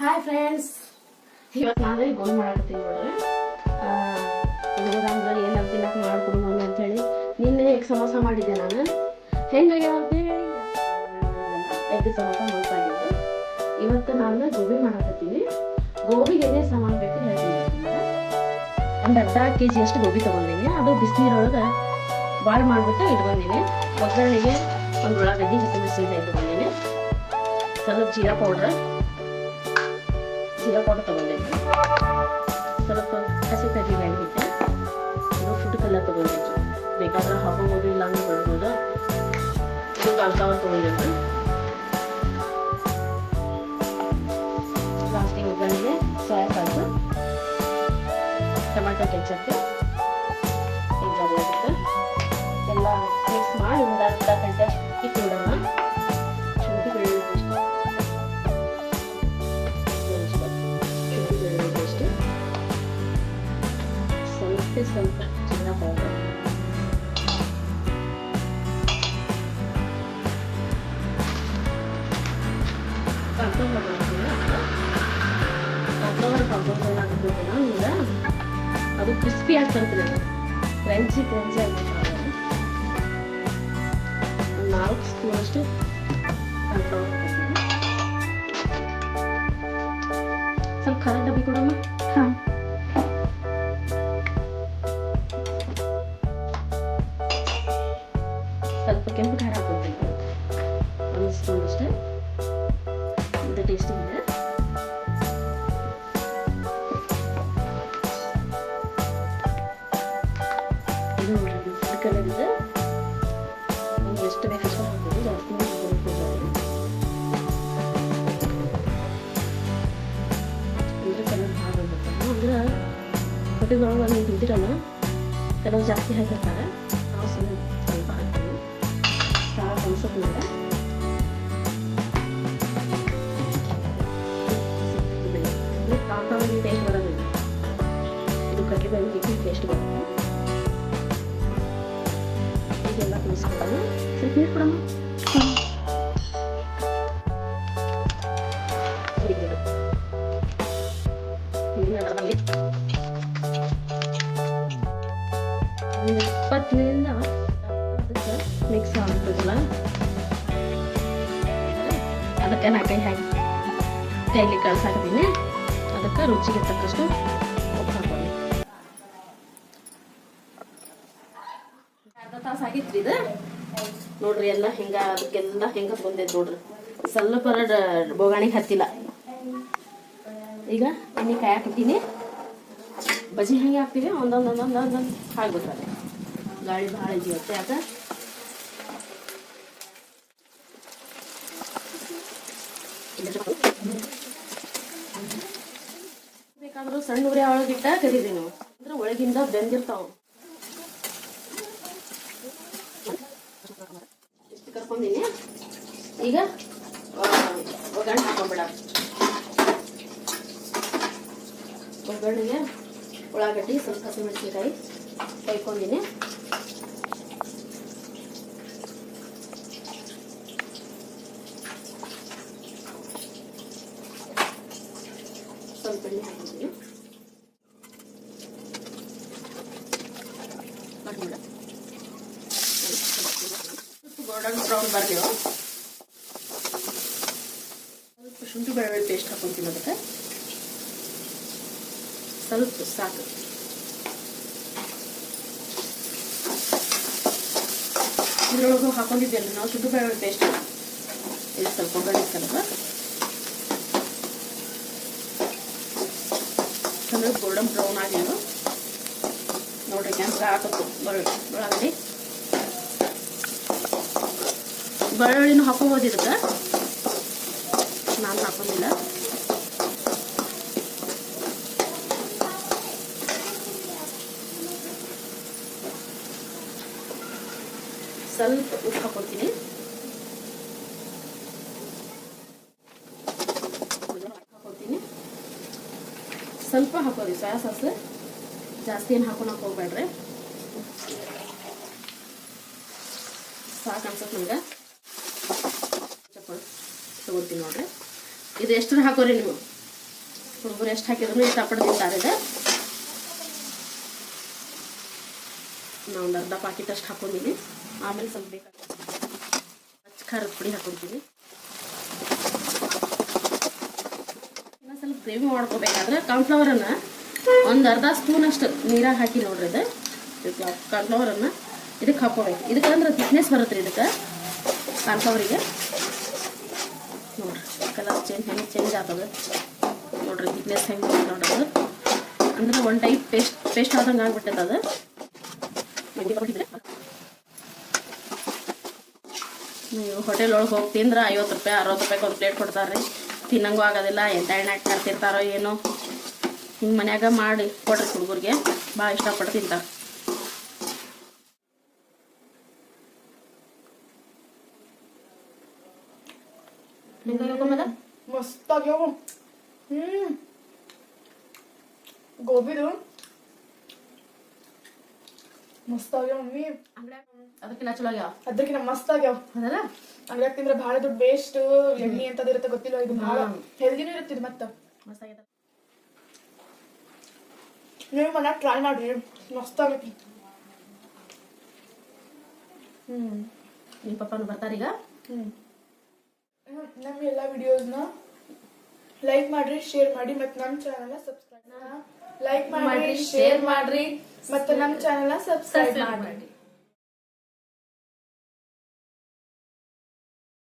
Hi friends ಇವತ್ತು ನಾವೇ ಗೋಲ್ ಮಾಡಕತ್ತೀವಿ ನೋಡ್ರಿ. ಅಂದ್ರೆ ಏನಾರು ತಿನ್ನಕ್ಕೆ ಮಾಡ್ಕೊಡು ಮಮ್ಮಿ ಅಂತೇಳಿ ನಿನ್ನೆ ಹೇಗೆ ಸಮೋಸ ಮಾಡಿದ್ದೆ ನಾನು? ಹೆಂಗಾಗ್ಯಾವಂತೆ ಎಗ್ ಸಮೋಸ ಮನಸ್ಸಾಗಿತ್ತು ಇವತ್ತು ನಾನು ಗೋಬಿ ಮಾಡಾಕತ್ತೀನಿ ಗೋಬಿಗೆ ಏನೇ ಸಮಾನ ಬೇಕು ಹೇಳ್ತೀನಿ. ಒಂದು ಅರ್ಧ ಕೆ ಜಿ ಅಷ್ಟು ಗೋಬಿ ತೊಗೊಂಡಿನಿ. ಅದು ಬಿಸಿನೀರೊಳಗೆ ಬಾಳ್ ಮಾಡಿಬಿಟ್ಟು ಇಟ್ಕೊಂಡಿನಿ. ಒಗ್ಗರಣೆಗೆ ಒಂದು ಉಳ್ಳಾಗಡ್ಡಿ, ಹಸಿಮೆಣಸಿನಕಾಯಿ ಇಟ್ಕೊಂಡಿನಿ ಸ್ವಲ್ಪ ಜೀರಾ ಪೌಡ್ರ್ ಜೀರಾ ಪೌಡರ್ ತೊಗೊಂಡಿದ್ದೆ. ಸ್ವಲ್ಪ ಹಸಿ ಕರಿಬೇವು ಹಿಟ್ಟೆ ಇದು ಫುಡ್ ಕಲರ್ ತೊಗೊಂಡಿದ್ದು. ಬೇಕಾದ್ರೆ ಹಾಕೋಬೋದು ಇಲ್ಲ ಅಂದ್ರೆ ಬರ್ಬೋದು? ಇದು ಕಾಲ್ಫ್ಲವರ್ ತೊಗೊಂಡಿದ್ದು. ಲಾಸ್ಟಿಗೆ ಒಗ್ಗರಣೆಗೆ ಸೋಯಾ ಸಾಸು ಟೊಮೆಟೊ ಕೆಚಪ್ ಸ್ವಲ್ಪ ಸ್ವಲ್ಪ ಚಿನ್ನ ಪೌಡರ್ ಕಾನ್ಫ್ಲವರ್ ಮಾಡ್ತೀನಿ ಕಾನ್ಫ್ಲವರ್ ಕಾನ್ಫ್ಲವರ್ ಹಾಕ್ಬೇಕು ಈಗ ಅದು ಕ್ರಿಸ್ಪಿ ಆಗಿ ಬರ್ತದೆ ಅದು ಕ್ರಂಚಿ ಕ್ರಂಚಿ ಆಗ್ಬೇಕು ಒಂದು ನಾಲ್ಕು ಸ್ಪೂನ್ ಅಷ್ಟು ಕಾನ್ಫ್ಲವರ್ ಹಾಕ್ತೀನಿ ಸ್ವಲ್ಪ ಖಾರ ಡಬ್ಬಿ ಕೊಡಮ್ಮ ಹಾಂ ಸ್ವಲ್ಪ ಕೆಂಪು ಖಾರ ಹಾಕೋತೀನಿ ಒಂದು ಸ್ಪೂನ್ ಅಷ್ಟೇ ಇದು ಟೇಸ್ಟ್ ಇದೆ ಇದು ನೋಡ್ರಿ ಫುಡ್ ಕಲರ್ ಇದೆ ನಮ್ಗೆ ಎಷ್ಟು ಬೇಕಷ್ಟು ಹಾಕ್ಬೋದು ಜಾಸ್ತಿ ಹಾಕೋದು ಅಂದ್ರೆ ಕಲರ್ ಹಾಕಬೇಕು ಅಂದ್ರೆ ಹೋಟೆಲ್ಗಳೊಳಗೆ ನೀವು ತಿಂದಿರಲ್ಲ ಕೆಲವು ಜಾಸ್ತಿ ಹಾಕಿರ್ತಾರೆ అవసరం లేదా காக்காமல் டேஸ்ட் வராது இது கண்டிப்பாக இட்லி டேஸ்ட் வரும் இது எல்லாம் டேஸ்ட் வரும் சரி பேர் கூடமா ಅದಕ್ಕೆ ನಾ ಕೈ ಹಾಕಿ ಕೈಲಿ ಕಳ್ಸಾಕ್ತೀನಿ. ಅದಕ್ಕೆ ರುಚಿಗೆ ತಕ್ಕಷ್ಟು ಉಪ್ಪು ಹಾಕೊಳ್ಳಿ ಅರ್ಧ ತಾಸು ಆಗಿತ್ರಿ ಇದು. ನೋಡ್ರಿ ಎಲ್ಲ ಹಿಂಗ, ಅದಕ್ಕೆಲ್ಲ ಹಿಂಗ ಬಂದೈತೆ ನೋಡ್ರಿ. ಸ್ವಲ್ಪ ಬೋಗಾಣಿಗೆ ಹತ್ತಿಲ್ಲ. ಈಗ ಎಣ್ಣೆ ಕಾಯಿ ಹಾಕಿದ್ದೀನಿ ಬಜಿ ಹೆಂಗೆ ಹಾಕ್ತೀವಿ? ಒಂದೊಂದು ಒಂದೊಂದು ಒಂದೊಂದು ಹಾಕ್ಬಿಟ್ರೆ. ಗಾಳಿ ಭಾಳ ಇದೆಯುತ್ತೆ ಯಾಕ ಬೇಕಾದ್ರೂ ಸಣ್ಣ ಉರಿ ಒಳಗಿಟ್ಟ ಕರೀರಿ ನೀವು. ಅಂದ್ರೆ ಒಳಗಿಂದ ಬೆಂದಿರ್ತಾವ. ಕರ್ಕೊಂಡಿನಿ. ಈಗ ಒಗ್ಗರಣೆ ಹಾಕೊಂಡ್ಬಿಡ ಒಗ್ಗರಣೆಗೆ ಉಳ್ಳಾಗಡ್ಡಿ, ಸ್ವಲ್ಪ ಹಸಿಮೆಣಸಿನಕಾಯಿ ಕೈಕೊಂಡಿನಿ. ಸ್ವಲ್ಪ ಎಣ್ಣೆ ಹಾಕಿದ್ದೀನಿ ಮಾಡ್ಬಿಡ ಸ್ವಲ್ಪ ಗೋಲ್ಡನ್ ಬ್ರೌನ್ ಬರಲಿ ಸ್ವಲ್ಪ ಶುಂಠಿ ಬೆಳ್ಳುಳ್ಳಿ ಪೇಸ್ಟ್ ಹಾಕೊಂತೀನಿ ಅದಕ್ಕೆ. ಸ್ವಲ್ಪ ಸಾಕು. ಇದ್ರೊಳಗೂ ಹಾಕೊಂಡಿದ್ದೇವೆ ನಾವು ಶುಂಠಿ ಬೆಳ್ಳುಳ್ಳಿ ಪೇಸ್ಟ್ ಇದು ಸ್ವಲ್ಪ ಒಗ್ಗರಣೆ ಸ್ವಲ್ಪ. ಅಂದ್ರೆ ಗೋಲ್ಡನ್ ಬ್ರೌನ್ ಆಗ್ಯಾವ ನೋಡ್ರಿ ಕೆಂಪು ಹಾಕತ್ತು ಬೆಳ್ಳುಳ್ಳಿ. ಬೆಳ್ಳುಳ್ಳಿನೂ ಹಾಕೋಬೋದು ಇದಕ್ಕೆ ನಾನು ಹಾಕೋದಿಲ್ಲ ಸ್ವಲ್ಪ ಉಪ್ಪು ಹಾಕೋತೀನಿ ಹಾಕೋತೀನಿ ಸ್ವಲ್ಪ ಹಾಕೋರಿ ಸೋಯಾ ಸಾಸ್. ಜಾಸ್ತಿ ಏನು ಹಾಕೊಳಕ್ ಹೋಗ್ಬೇಡ್ರಿ. ಸಾಕು ಅನ್ಸತ್ತೆ ನಂಗೆ ತಗೋತೀನಿ ನೋಡ್ರಿ. ಇದು ಎಷ್ಟು ಹಾಕೋರಿ ನೀವು? ಹುಡುಗರು ಎಷ್ಟು ಹಾಕಿದ್ರು ಇಷ್ಟಪಟ್ಟು ತಿಂತಾರೆ ಇದು. ನಾವು ಒಂದು ಅರ್ಧ ಪಾಕಿಟ್ ಅಷ್ಟು ಹಾಕೊಂಡಿನಿ ಆಮೇಲೆ ಸ್ವಲ್ಪ ಬೇಕಾದ ಖಾರದ ಪುಡಿ ಹಾಕೊಳ್ತೀನಿ ಇನ್ನೂ ಸ್ವಲ್ಪ ಗ್ರೇವಿ ಮಾಡ್ಕೋಬೇಕಾದ್ರೆ ಕಾರ್ನ್ಫ್ಲವರನ್ನು ಒಂದು ಅರ್ಧ ಸ್ಪೂನ್ ಅಷ್ಟು ಹಾಕಿ ನೋಡ್ರಿ ಇದು. ಕಾರ್ನ್ಫ್ಲವರನ್ನು ಇದಕ್ಕೆ ಹಾಕೋಬೇಕು ಇದಕ್ಕೆ ಅಂದ್ರೆ ಥಿಕ್ನೆಸ್ ಬರುತ್ತೆ ರೀ ಇದಕ್ಕೆ ಕಾರ್ನ್ಫ್ಲವರಿಗೆ ನೋಡ್ರಿ ಕಲರ್ ಚೇಂಜ್ ಹೆಂಗೆ ಚೇಂಜ್ ಆಗ್ತದೆ ನೋಡ್ರಿ ಥಿಕ್ನೆಸ್ ಹೆಂಗೆ ನೋಡೋದು ಅದು. ಅಂದ್ರೆ ಒನ್ ಟೈಪ್ ಪೇಸ್ಟ್ ಪೇಸ್ಟ್ ಆದಂಗೆ ಆಗ್ಬಿಟ್ಟೈತೆ ಅದು. ನೀವು ಹೋಟೆಲ್ ಒಳಗೆ ಹೋಗಿ ತಿಂದ್ರೆ ಐವತ್ತು ರೂಪಾಯಿ ಅರವತ್ತು ರೂಪಾಯಿಗೆ ಒಂದು ಪ್ಲೇಟ್ ಕೊಡ್ತಾರೆ ತಿನ್ನಂಗೂ ಆಗೋದಿಲ್ಲ, ಎಂತ ಎಣ್ಣೆ ಹಾಕಿ ಕರ್ತಿರ್ತಾರೋ ಏನೋ. ಹಿಂಗೆ ಮನ್ಯಾಗ ಮಾಡಿ ಕೊಡ್ರಿ ಹುಡುಗರಿಗೆ. ಭಾಳ ಇಷ್ಟಪಟ್ಟು ತಿಂತಾರೆ. ಹೆಂಗೆ ಹೋಗ್ಕೊಂಬದ ಮಸ್ತ್ ಆಗ್ಯಾವ ಹ್ಮ್ ಗೋಬಿದು ಮಸ್ತ್ ಆಗ್ಯಾವ ಮಮ್ಮಿ ಅದಕ್ಕಿಂತ ಚಲೋ ಆಗ್ಯಾವ ಅದ್ರಕಿನ ಮಸ್ತ್ ಆಗ್ಯಾವ ಹೌದಲ್ಲ ಅಂಗಡಿಯಾಗ ತಿಂದ್ರೆ ಭಾಳ ದುಡ್ಡು ವೇಸ್ಟ್ ಎಣ್ಣೆ ಅಂತದ್ ಇರುತ್ತೆ ಗೊತ್ತಿಲ್ಲ ಇದು ಭಾಳ ಹೆಲ್ದಿನೂ ಇರುತ್ತೆ ಇದು ಮತ್ತ ಮಸ್ತ್ ಆಗೈತೆ ನೀವು ಮನ್ಯಾಗ ಟ್ರೈ ಮಾಡ್ರಿ ಮಸ್ತ್ ಆಗೈತಿ ಹ್ಮ್ ನಿಮ್ಮ ಪಪ್ಪನು ಬರ್ತಾರೀಗ ಹ್ಮ್ ನಮ್ಮ ಎಲ್ಲ ವಿಡಿಯೋಸ್ನ ಲೈಕ್ ಮಾಡ್ರಿ ಶೇರ್ ಮಾಡಿ ಮತ್ತೆ ನಮ್ಮ ಚಾನಲ್ನ ಸಬ್ಸ್ಕ್ರೈಬ್ ಲೈಕ್ ಮಾಡ್ರಿ. ಶೇರ್ ಮಾಡ್ರಿ ಮತ್ತೆ ನಮ್ಮ ಚಾನಲ್ನ ಸಬ್ಸ್ಕ್ರೈಬ್ ಮಾಡ್ರಿ.